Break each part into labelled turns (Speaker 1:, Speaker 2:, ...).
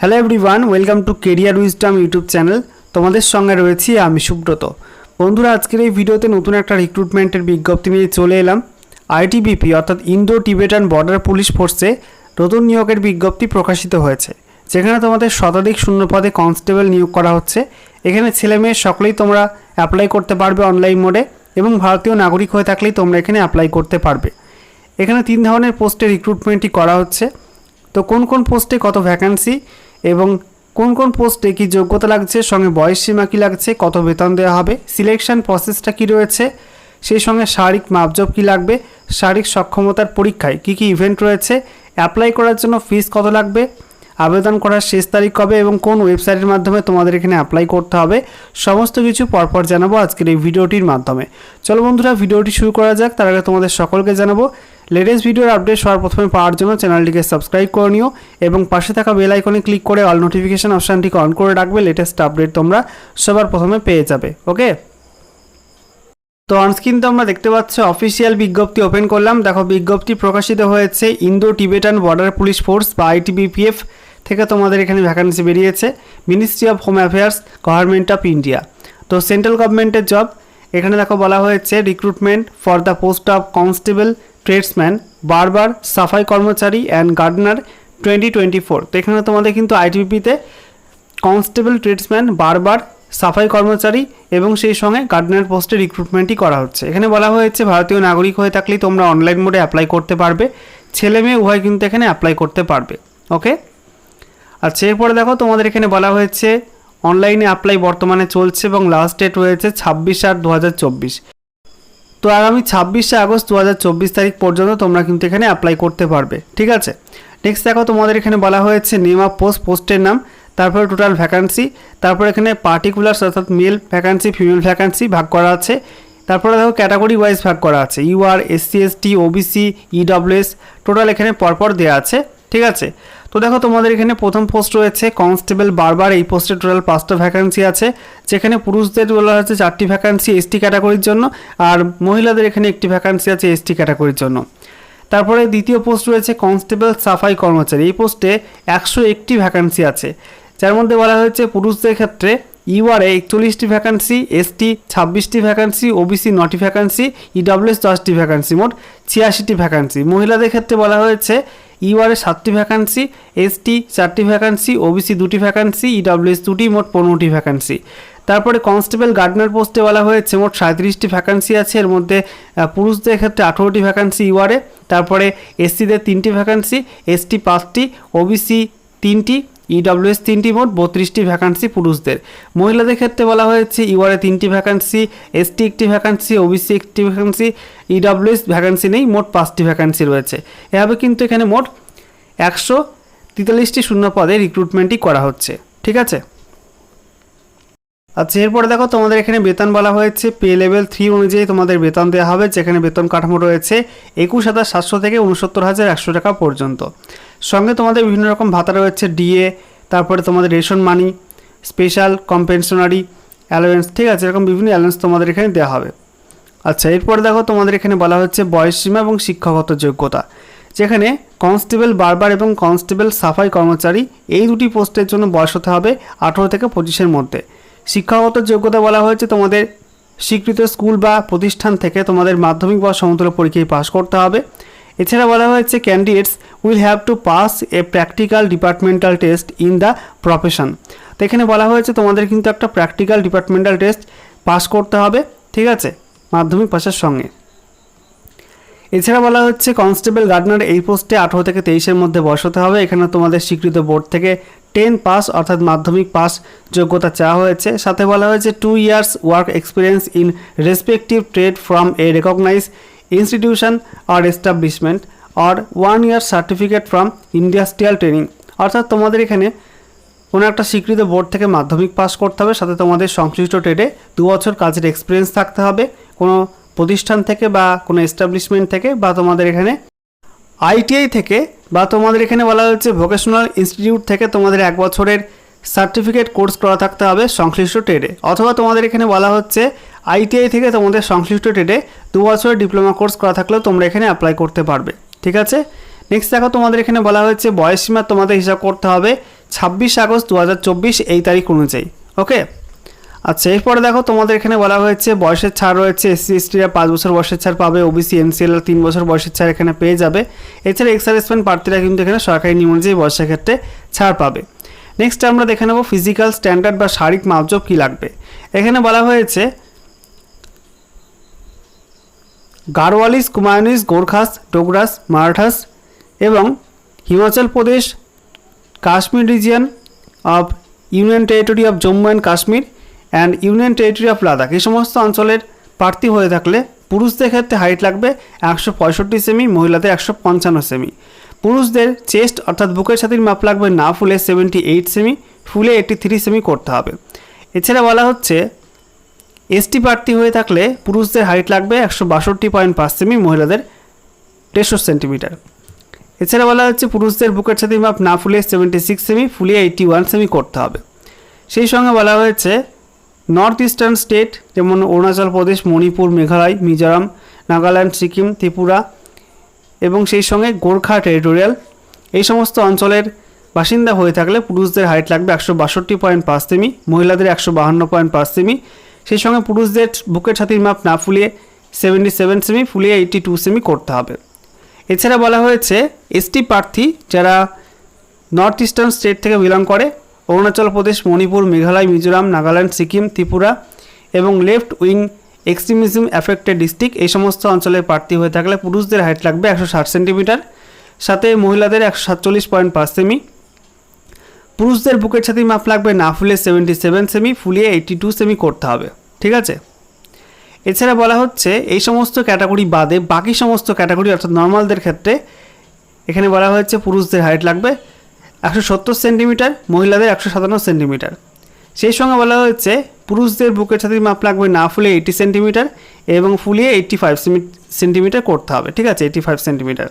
Speaker 1: Hello everyone welcome to career wisdom YouTube channel তোমাদের সঙ্গে রয়েছি আমি সুব্রত। বন্ধুরা, আজকের এই ভিডিওতে নতুন একটা রিক্রুটমেন্টের বিজ্ঞপ্তি নিয়ে চলে এলাম। আইটিবিপি অর্থাৎ ইন্দো টিবেটান বর্ডার পুলিশ ফোর্সে নতুন নিয়োগের বিজ্ঞপ্তি প্রকাশিত হয়েছে। যেখানে তোমাদের শতাধিক শূন্য পদে কনস্টেবল নিয়োগ করা হচ্ছে। এখানে ছেলে মেয়ে সকলেই তোমরা অ্যাপ্লাই করতে পারবে অনলাইন মোডে এবং ভারতীয় নাগরিক হয়ে থাকলেই তোমরা এখানে অ্যাপ্লাই করতে পারবে। এখানে তিন ধরনের পোস্টে রিক্রুটমেন্টই করা হচ্ছে। তো কোন কোন পোস্টে কত ভ্যাকান্সি এবং কোন কোন পোস্টে কি যোগ্যতা লাগছে, সঙ্গে বয়স সীমা কী লাগছে, কত বেতন দেওয়া হবে সিলেকশন প্রসেসটা কী রয়েছে, সেই সঙ্গে শারীরিক মাপজব কী লাগবে, শারীরিক সক্ষমতার পরীক্ষায় কী কী ইভেন্ট রয়েছে অ্যাপ্লাই করার জন্য ফিস কত লাগবে, আবেদন করার শেষ তারিখ কবে এবং কোন ওয়েবসাইটের মাধ্যমে তোমাদের এখানে অ্যাপ্লাই করতে হবে, সমস্ত কিছু পরপর জানাব আজকের এই ভিডিওটির মাধ্যমে। চলো বন্ধুরা, ভিডিওটি শুরু করা যাক, তার আগে তোমাদের সকলকে জানাব লেটেস্ট ভিডিওর আপডেট সবার প্রথমে পাওয়ার জন্য চ্যানেলটিকে সাবস্ক্রাইব করে নিও এবং পাশে থাকা বেল আইকনে ক্লিক করে অল নোটিফিকেশন অপশানটিকে অন করে রাখবে, লেটেস্ট আপডেট তোমরা সবার প্রথমে পেয়ে যাবে, ওকে? তো অনস্ক্রিন তো আমরা দেখতে পাচ্ছ অফিসিয়াল বিজ্ঞপ্তি ওপেন করলাম। দেখো, বিজ্ঞপ্তি প্রকাশিত হয়েছে Indo Tibetan border police force বা আইটিবিপিএফ থেকে তোমাদের এখানে ভ্যাকান্সি বেরিয়েছে ministry of home affairs government of India তো সেন্ট্রাল গভর্নমেন্টের জব এখানে দেখো বলা হয়েছে recruitment for the post of constable tradesman barber সাফাই কর্মচারী and gardener twenty twenty four তো এখানে তোমাদের কিন্তু আইটিবিপিতে কনস্টেবল ট্রেডসম্যান বারবার সাফাই কর্মচারী এবং সেই সঙ্গে গার্ডেনার পোস্টে রিক্রুটমেন্টই করা হচ্ছে। এখানে বলা হয়েছে, ভারতীয় নাগরিক হয়ে থাকলেই তোমরা অনলাইন মোডে অ্যাপ্লাই করতে পারবে। ছেলে মেয়ে উভয় কিন্তু এখানে অ্যাপ্লাই করতে পারবে। ওকে আচ্ছা এরপরে দেখো তোমাদের এখানে বলা হয়েছে অনলাইনে অ্যাপ্লাই বর্তমানে চলছে এবং লাস্ট ডেট রয়েছে ছাব্বিশ আট দু তো আগামী ছাব্বিশে আগস্ট দু হাজার চব্বিশ তারিখ পর্যন্ত তোমরা কিন্তু এখানে অ্যাপ্লাই করতে পারবে, ঠিক আছে? নেক্সট দেখো, তোমাদের এখানে বলা হয়েছে নেম পোস্ট পোস্টের নাম, তারপরে টোটাল ভ্যাকান্সি তারপর এখানে পার্টিকুলার অর্থাৎ মেল ভ্যাকান্সি ফিমেল ভ্যাকান্সি ভাগ করা আছে। তারপরে দেখো ক্যাটাগরি ওয়াইজ ভাগ করা আছে UR SC ST OBC EWS total এখানে পরপর দেওয়া আছে, ঠিক আছে? তো দেখো, তোমাদের এখানে প্রথম পোস্ট রয়েছে কনস্টেবল বারবার এই পোস্টে টোটাল পাঁচটা ভ্যাকান্সি আছে, যেখানে পুরুষদের বলা হচ্ছে চারটি ভ্যাকান্সি এসটি ক্যাটাগরির জন্য, আর মহিলাদের এখানে একটি ভ্যাকান্সি আছে এসটি ক্যাটাগরির জন্য। তারপরে দ্বিতীয় পোস্ট রয়েছে কনস্টেবল সাফাই কর্মচারী। এই পোস্টে একশো একটি ভ্যাকান্সি আছে। যার মধ্যে বলা হয়েছে, পুরুষদের ক্ষেত্রে ইউআরএ একচল্লিশটি ভ্যাকান্সি এসটি ছাব্বিশটি ভ্যাকান্সি ওবিসি নটি ভ্যাকান্সি ইডব্লিউএস দশটি ভ্যাকান্সি মোট ছিয়াশিটি ভ্যাকান্সি মহিলাদের ক্ষেত্রে বলা হয়েছে ইউআরএ সাতটি ভ্যাকান্সি এসটি চারটি ভ্যাকান্সি ওবিসি দুটি ভ্যাকান্সি ইডব্লিউএস দুটি, মোট পনেরোটি ভ্যাকান্সি তারপরে কনস্টেবল গার্ডনার পোস্টে বলা হয়েছে, মোট সাঁত্রিশটি ভ্যাকান্সি আছে। এর মধ্যে পুরুষদের ক্ষেত্রে আঠেরোটি ভ্যাকান্সি ইউআরএ তারপরে এসসিদের তিনটি ভ্যাকান্সি এসটি পাঁচটি ওবিসি তিনটি ইডব্লিউএস তিনটি মোট বত্রিশটি ভ্যাকান্সি পুরুষদের। মহিলাদের ক্ষেত্রে বলা হয়েছে ইউআরএ তিনটি ভ্যাকান্সি এসটি একটি ভ্যাকান্সি ওবিসি একটি ভ্যাকান্সি ইডব্লিউএস ভ্যাকান্সি নেই, মোট পাঁচটি ভ্যাকান্সি রয়েছে। এভাবে কিন্তু এখানে মোট একশো তেতাল্লিশটি শূন্য পদে রিক্রুটমেন্টই করা হচ্ছে। ঠিক আছে? আচ্ছা এরপরে দেখো, তোমাদের এখানে বেতন বলা হয়েছে। পে লেভেল থ্রি অনুযায়ী তোমাদের বেতন দেওয়া হবে, যেখানে বেতন কাঠামো রয়েছে একুশ হাজার সাতশো থেকে উনসত্তর হাজার একশো টাকা পর্যন্ত। সঙ্গে তোমাদের বিভিন্ন রকম ভাতা রয়েছে ডিএ তারপরে তোমাদের ration money special compensatory allowance ঠিক আছে, এরকম বিভিন্ন অ্যালোয়েন্স তোমাদের এখানে দেওয়া হবে। আচ্ছা এরপরে দেখো তোমাদের এখানে বলা হচ্ছে বয়সসীমা এবং শিক্ষাগত যোগ্যতা, যেখানে কনস্টেবল বারবার এবং কনস্টেবল সাফাই কর্মচারী এই দুটি পোস্টের জন্য বয়স হতে হবে আঠেরো থেকে পঁচিশের মধ্যে। শিক্ষাগত যোগ্যতা বলা হয়েছে তোমাদের স্বীকৃত স্কুল বা প্রতিষ্ঠান থেকে তোমাদের মাধ্যমিক বা সমতুল্য পরীক্ষায় পাশ করতে হবে। এছাড়া বলা হয়েছে candidates will have to pass a practical departmental test in the profession. তো এখানে বলা হয়েছে তোমাদের কিন্তু একটা প্র্যাকটিক্যাল ডিপার্টমেন্টাল টেস্ট পাস করতে হবে, ঠিক আছে? মাধ্যমিক পাশের সঙ্গে। এছাড়া বলা হচ্ছে কনস্টেবল গার্ডনার এই পোস্টে আঠেরো থেকে তেইশের মধ্যে বয়স হতে হবে। এখানে তোমাদের স্বীকৃত বোর্ড থেকে টেন পাস, অর্থাৎ মাধ্যমিক পাস যোগ্যতা চাওয়া হয়েছে। সাথে বলা হয়েছে two years work experience in respective trade from a recognise institution or establishment or one year certificate from industrial training অর্থাৎ তোমাদের এখানে কোনো একটা স্বীকৃত বোর্ড থেকে মাধ্যমিক পাস করতে হবে, সাথে তোমাদের সংশ্লিষ্ট ট্রেডে দু বছর কাজের এক্সপিরিয়েন্স থাকতে হবে। কোনো প্রতিষ্ঠান থেকে বা কোনো এস্টাবলিশমেন্ট থেকে বা তোমাদের এখানে আইটিআই থেকে বা তোমাদের এখানে বলা হচ্ছে ভোকেশনাল ইনস্টিটিউট থেকে তোমাদের এক বছরের সার্টিফিকেট কোর্স করা থাকতে হবে সংশ্লিষ্ট ট্রেডে অথবা তোমাদের এখানে বলা হচ্ছে আইটিআই থেকে তোমাদের সংশ্লিষ্ট ট্রেডে দু বছরের ডিপ্লোমা কোর্স করা থাকলেও তোমরা এখানে অ্যাপ্লাই করতে পারবে। ঠিক আছে? নেক্সট দেখো, তোমাদের এখানে বলা হয়েছে বয়স বয়সসীমা তোমাদের হিসাব করতে হবে ছাব্বিশ আগস্ট দু হাজার চব্বিশ এই তারিখ অনুযায়ী ওকে আচ্ছা এরপরে দেখো, তোমাদের এখানে বলা হয়েছে বয়সের ছাড় রয়েছে এসসি এসটিরা পাঁচ বছর বয়সের ছাড় পাবে ওবিসি এনসিএল তিন বছর বয়সের ছাড় এখানে পেয়ে যাবে। এছাড়া এক্সারেসমেন্ট প্রার্থীরা কিন্তু এখানে সরকারি নিয়ম অনুযায়ী বয়সের ক্ষেত্রে ছাড় পাবে। নেক্সট আমরা দেখে নেব ফিজিক্যাল স্ট্যান্ডার্ড বা শারীরিক মাপজব কী লাগবে। এখানে বলা হয়েছে গারওয়ালিস কুমায়ুনিস, গোর্খাস, ডোগরাস, মারাঠাস এবং Himachal Pradesh, Kashmir region of union territory of Jammu and Kashmir and union territory of Ladakh এই সমস্ত অঞ্চলের প্রার্থী হয়ে থাকলে পুরুষদের ক্ষেত্রে হাইট লাগবে একশো পঁয়ষট্টি সেমি মহিলাদের একশো পঞ্চান্ন সেমি পুরুষদের চেস্ট অর্থাৎ বুকের সাথে মাপ লাগবে না ফুলে সেভেন্টি এইট সেমি ফুলে এইটটি থ্রি সেমি করতে হবে। এছাড়া বলা হচ্ছে এসটি প্রার্থী হয়ে থাকলে পুরুষদের হাইট লাগবে একশো বাষট্টি পয়েন্ট পাঁচ সেমি, মহিলাদের দেড়শো সেন্টিমিটার। এছাড়া বলা হচ্ছে পুরুষদের বুকের ছাতি মাপ না ফুলিয়ে সেভেন্টি সিক্স সেমি, ফুলিয়ে এইটটি ওয়ান সেমি করতে হবে। সেই সঙ্গে বলা হয়েছে, নর্থ ইস্টার্ন স্টেট যেমন অরুণাচল প্রদেশ, মণিপুর, মেঘালয়, মিজোরাম, নাগাল্যান্ড, সিকিম, ত্রিপুরা এবং সেই সঙ্গে গোর্খা টেরিটোরিয়াল, এই সমস্ত অঞ্চলের বাসিন্দা হয়ে থাকলে পুরুষদের হাইট লাগবে একশো বাষট্টি পয়েন্ট পাঁচ সেমি, মহিলাদের একশো বাহান্ন পয়েন্ট পাঁচ সেমি সেই সঙ্গে পুরুষদের বুকের ছাতির মাপ না ফুলিয়ে সেভেন্টি সেভেন সেমি ফুলিয়ে এইটটি টু সেমি করতে হবে। এছাড়া বলা হয়েছে এসটি প্রার্থী যারা নর্থ ইস্টার্ন স্টেট থেকে বিলং করে, অরুণাচল প্রদেশ, মণিপুর, মেঘালয়, মিজোরাম, নাগাল্যান্ড, সিকিম, ত্রিপুরা এবং left wing extremism affected district এই সমস্ত অঞ্চলের প্রার্থী হয়ে থাকলে পুরুষদের হাইট লাগবে একশো ষাট সেন্টিমিটার সাথে মহিলাদের একশো সাতচল্লিশ পয়েন্ট পাঁচ সেমি পুরুষদের বুকের ছাতি মাপ লাগবে, না ফুলে সেভেন্টি সেভেন সেমি ফুলিয়ে এইটি টু সেমি করতে হবে, ঠিক আছে? এছাড়া বলা হচ্ছে, এই সমস্ত ক্যাটাগরি বাদে বাকি সমস্ত ক্যাটাগরি অর্থাৎ নর্মালদের ক্ষেত্রে, এখানে বলা হয়েছে পুরুষদের হাইট লাগবে একশো সত্তর সেন্টিমিটার মহিলাদের একশো সাতান্ন সেন্টিমিটার সেই সঙ্গে বলা হয়েছে, পুরুষদের বুকের ছাতির মাপ লাগবে, না ফুলে এইটি সেন্টিমিটার এবং ফুলিয়ে এইটটি ফাইভ সেন্টিমিটার করতে হবে, ঠিক আছে? এইটি ফাইভ সেন্টিমিটার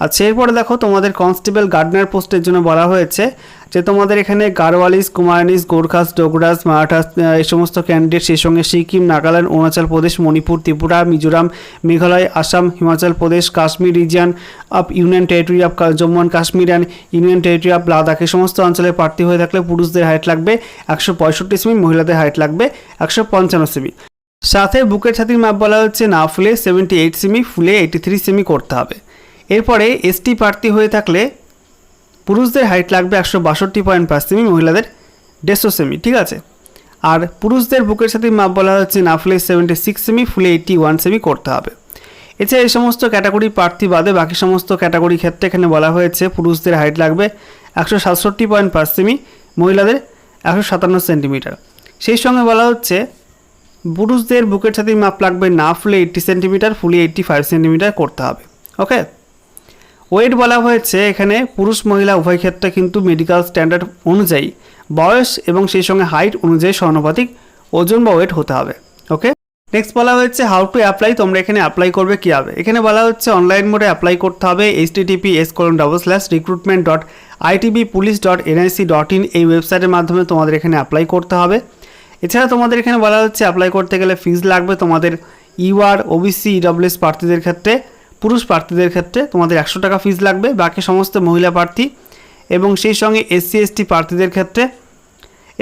Speaker 1: আচ্ছা এরপরে দেখো তোমাদের কনস্টেবল গার্ডনার পোস্টের জন্য বলা হয়েছে যে তোমাদের এখানে গারওয়ালিস কুমায়নিস গোর্খাস, ডোগরাস, মারাঠাস এই সমস্ত ক্যান্ডিডেট সেই সঙ্গে Sikkim, Nagaland, Arunachal Pradesh, Manipur, Tripura, Mizoram, Meghalaya, Assam, Himachal Pradesh, Kashmir region of union territory of Jammu and Kashmir and union territory of Ladakh এই সমস্ত অঞ্চলের প্রার্থী হয়ে থাকলে পুরুষদের হাইট লাগবে একশো পঁয়ষট্টি সেমি মহিলাদের হাইট লাগবে একশো পঞ্চান্ন সেমি সাথে বুকের ছাতির মাপ বলা হচ্ছে না, ফুলে সেভেন্টি এইট সেমি ফুলে এইটি থ্রি সেমি করতে হবে। এরপরে এসটি প্রার্থী হয়ে থাকলে পুরুষদের হাইট লাগবে একশো বাষট্টি পয়েন্ট পাঁচ সেমি, মহিলাদের দেড়শো সেমি, ঠিক আছে? আর পুরুষদের বুকের সাথে মাপ বলা হচ্ছে না, ফুলে সেভেন্টি সিক্স সেমি, ফুলে এইটটি ওয়ান সেমি করতে হবে। এছাড়া এই সমস্ত ক্যাটাগরি প্রার্থী বাদে বাকি সমস্ত ক্যাটাগরি ক্ষেত্রে এখানে বলা হয়েছে পুরুষদের হাইট লাগবে একশো সাতষট্টি পয়েন্ট পাঁচ সেমি, মহিলাদের একশো সাতান্ন সেন্টিমিটার। সেই সঙ্গে বলা হচ্ছে পুরুষদের বুকের সাথে মাপ লাগবে না, ফুলে এইটটি সেন্টিমিটার, ফুলে এইটটি ফাইভ সেন্টিমিটার করতে হবে। ওকে ওয়েট বলা হয়েছে, এখানে পুরুষ মহিলা উভয় ক্ষেত্রে কিন্তু মেডিকেল স্ট্যান্ডার্ড অনুযায়ী বয়স এবং সেই সঙ্গে হাইট অনুযায়ী সমানুপাতিক ওজন বা ওয়েট হতে হবে। ওকে নেক্সট বলা হয়েছে হাউ টু অ্যাপ্লাই তোমরা এখানে অ্যাপ্লাই করবে কী হবে এখানে বলা হচ্ছে অনলাইন মোডে অ্যাপ্লাই করতে হবে H TTP S colon double slash recruitment dot ITB police dot NIC dot in এই ওয়েবসাইটের মাধ্যমে তোমাদের এখানে অ্যাপ্লাই করতে হবে। এছাড়া তোমাদের এখানে বলা হচ্ছে অ্যাপ্লাই করতে গেলে ফিজ লাগবে তোমাদের ইউআর ওবিসি ইডব্লিউএস প্রার্থীদের ক্ষেত্রে। পুরুষ প্রার্থীদের ক্ষেত্রে তোমাদের একশো টাকা ফিজ লাগবে, বাকি সমস্ত মহিলা প্রার্থী এবং সেই সঙ্গে এসসি এসটি প্রার্থীদের ক্ষেত্রে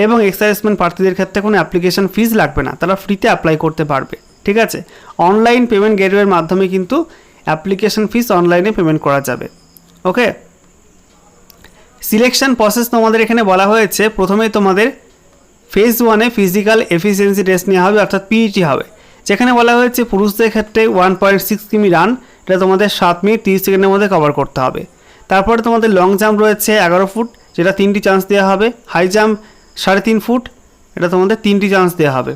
Speaker 1: এবং এক্সাইজমেন্ট প্রার্থীদের ক্ষেত্রে কোনো অ্যাপ্লিকেশন ফিজ লাগবে না, তারা ফ্রিতে অ্যাপ্লাই করতে পারবে, ঠিক আছে? অনলাইন পেমেন্ট গেটওয়ের মাধ্যমে কিন্তু অ্যাপ্লিকেশন ফিস অনলাইনে পেমেন্ট করা যাবে ওকে সিলেকশন প্রসেস তোমাদের এখানে বলা হয়েছে, প্রথমেই তোমাদের ফেজ ওয়ানে ফিজিক্যাল এফিসিয়েন্সি টেস্ট নেওয়া হবে, অর্থাৎ পিইটি হবে। যেখানে বলা হয়েছে পুরুষদের ক্ষেত্রে one point six km run এটা তোমাদের সাত মিনিট, তিরিশ সেকেন্ডের মধ্যে কভার করতে হবে। তারপরে তোমাদের লং জাম্প রয়েছে এগারো ফুট, যেটা তিনটি চান্স দেওয়া হবে। হাই জাম্প সাড়ে তিন ফুট, এটা তোমাদের তিনটি চান্স দেওয়া হবে।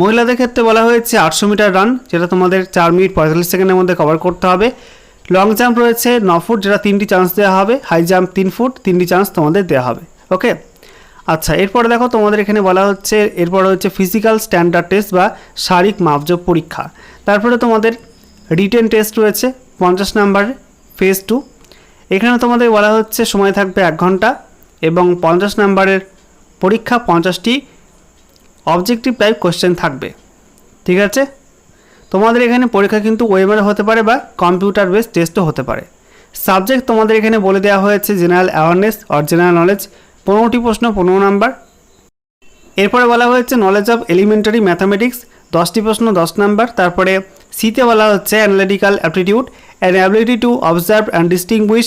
Speaker 1: মহিলাদের ক্ষেত্রে বলা হয়েছে আটশো মিটার রান যেটা তোমাদের চার মিনিট পঁয়তাল্লিশ সেকেন্ডের মধ্যে কভার করতে হবে। লং জাম্প রয়েছে ন ফুট, যেটা তিনটি চান্স দেওয়া হবে। হাই জাম্প তিন ফুট, তিনটি চান্স তোমাদের দেওয়া হবে। ওকে আচ্ছা এরপরে দেখো তোমাদের এখানে বলা হচ্ছে, এরপরে হচ্ছে ফিজিক্যাল স্ট্যান্ডার্ড টেস্ট বা শারীরিক মাপজোক পরীক্ষা। তারপরে তোমাদের রিটেন টেস্ট রয়েছে, পঞ্চাশ নাম্বারের ফেজ টু এখানে তোমাদের বলা হচ্ছে সময় থাকবে এক ঘণ্টা এবং পঞ্চাশ নাম্বারের পরীক্ষা পঞ্চাশটি অবজেক্টিভ টাইপ কোশ্চেন থাকবে। ঠিক আছে? তোমাদের এখানে পরীক্ষা কিন্তু ওয়েবারে হতে পারে বা কম্পিউটার বেস টেস্টও হতে পারে। সাবজেক্ট তোমাদের এখানে বলে দেওয়া হয়েছে general awareness or general knowledge পনেরোটি প্রশ্ন, পনেরো নাম্বার। এরপরে বলা হয়েছে নলেজ অফ এলিমেন্টারি ম্যাথামেটিক্স দশটি প্রশ্ন, দশ নাম্বার। তারপরে সিতে বলা হচ্ছে analytical aptitude and ability to observe and distinguish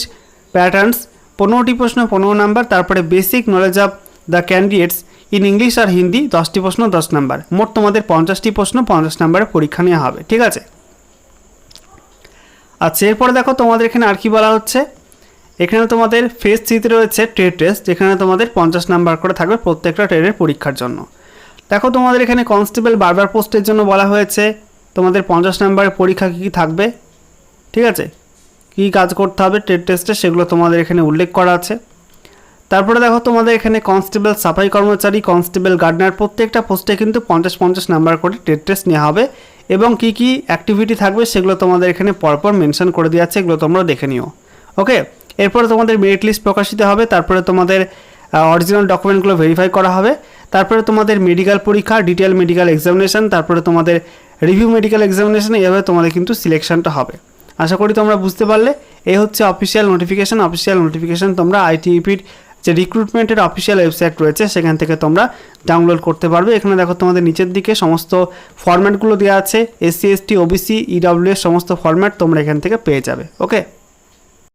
Speaker 1: patterns পনেরোটি প্রশ্ন, পনেরো নাম্বার। তারপরে basic knowledge of the candidates in English আর হিন্দি দশটি প্রশ্ন, দশ নাম্বার। মোট তোমাদের পঞ্চাশটি প্রশ্ন, পঞ্চাশ নাম্বারের পরীক্ষা নেওয়া হবে, ঠিক আছে? আচ্ছা এরপরে দেখো তোমাদের এখানে আর কি বলা হচ্ছে? এখানে তোমাদের ফেজ থ্রিতে রয়েছে ট্রেড টেস্ট যেখানে তোমাদের পঞ্চাশ নাম্বার করে থাকবে প্রত্যেকটা ট্রেডের পরীক্ষার জন্য। দেখো তোমাদের এখানে কনস্টেবল বারবার পোস্টের জন্য বলা হয়েছে, তোমাদের পঞ্চাশ নাম্বারের পরীক্ষা কী কী থাকবে? ঠিক আছে? কী কাজ করতে হবে ট্রেড টেস্টে সেগুলো তোমাদের এখানে উল্লেখ করা আছে। তারপরে দেখো তোমাদের এখানে কনস্টেবল সাফাই কর্মচারী কনস্টেবল গার্ডনার প্রত্যেকটা পোস্টে কিন্তু পঞ্চাশ পঞ্চাশ নাম্বার করে ট্রেড টেস্ট নেওয়া হবে এবং কী কী অ্যাক্টিভিটি থাকবে সেগুলো তোমাদের এখানে পরপর মেনশন করে দেওয়া আছে, এগুলো তোমরা দেখে নিও। ওকে এরপরে তোমাদের মেরিট লিস্ট প্রকাশিত হবে, তারপরে তোমাদের অরিজিনাল ডকুমেন্টগুলো ভেরিফাই করা হবে, তারপরে তোমাদের মেডিকেল পরীক্ষা ডিটেল মেডিকেল এক্সামিনেশন তারপরে তোমাদের রিভিউ মেডিকেল এক্সামিনেশন এভাবে তোমাদের কিন্তু সিলেকশনটা হবে। আশা করি তোমরা বুঝতে পারলে। এই হচ্ছে অফিসিয়াল নোটিফিকেশান অফিসিয়াল নোটিফিকেশান তোমরা আইটিইপির যে রিক্রুটমেন্টের অফিসিয়াল ওয়েবসাইট রয়েছে, সেখান থেকে তোমরা ডাউনলোড করতে পারবে। এখানে দেখো তোমাদের নিচের দিকে সমস্ত ফরম্যাটগুলো দেওয়া আছে এসসি এসটি ওবিসি ইডাব্লিউ সমস্ত ফরম্যাট তোমরা এখান থেকে পেয়ে যাবে। ওকে